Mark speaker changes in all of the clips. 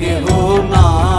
Speaker 1: আমার কেহ নাই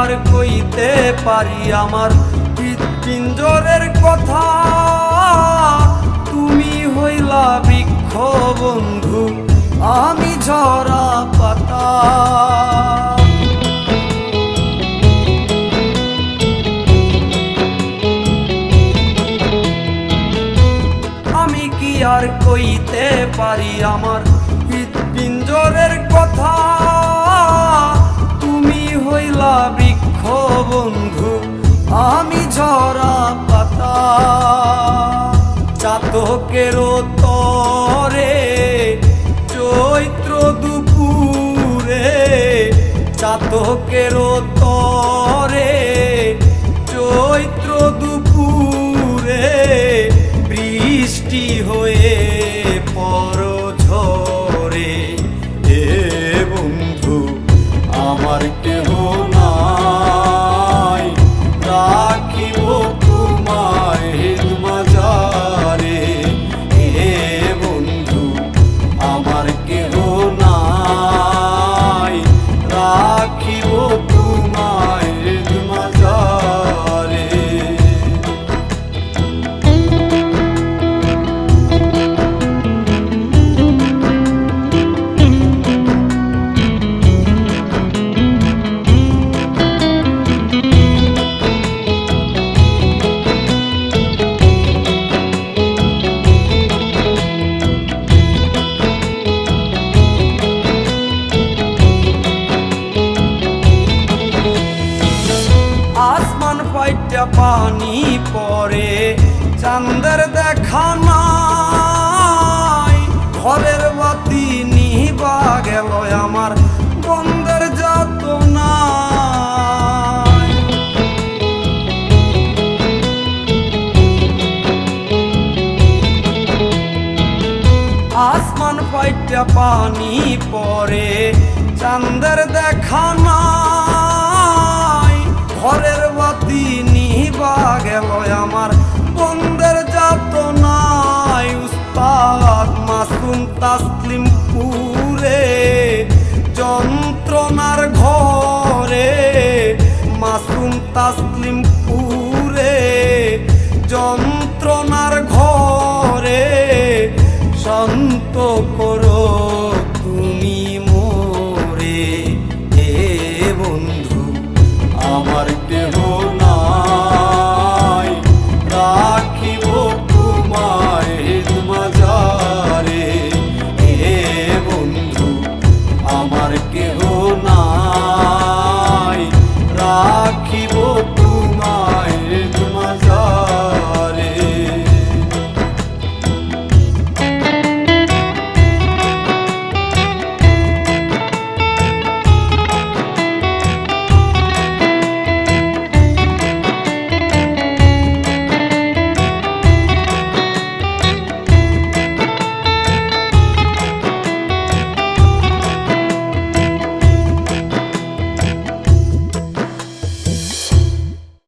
Speaker 1: আর কইতে পারি আমার পিঞ্জরের কথা। তুমি হইলা বৃক্ষ বন্ধু, আমি ঝরা পাতা। আমি কি আর কইতে পারি আমার পিঞ্জরের কথা? হইলা বৃক্ষ বন্ধু আমি ঝরা পাতা। চাতকের তরে চৈত্র দুপুরে চাতকের পানি পরে চান্দের দেখা নাই। ঘরের বাতি নিবা গেল আমার, বন্ধের যত নাই আসমান পাইটা পানি পরে চান্দের দেখা নাই। ঘরের বাতি নিবা গেল আমার। বন্ধের যাত নাই উস্তাদ মাসুম তাসলিম পুরে। যন্ত্রণার ঘরে মাসুম তাসলিম পুরে। যন্ত্র রাখিব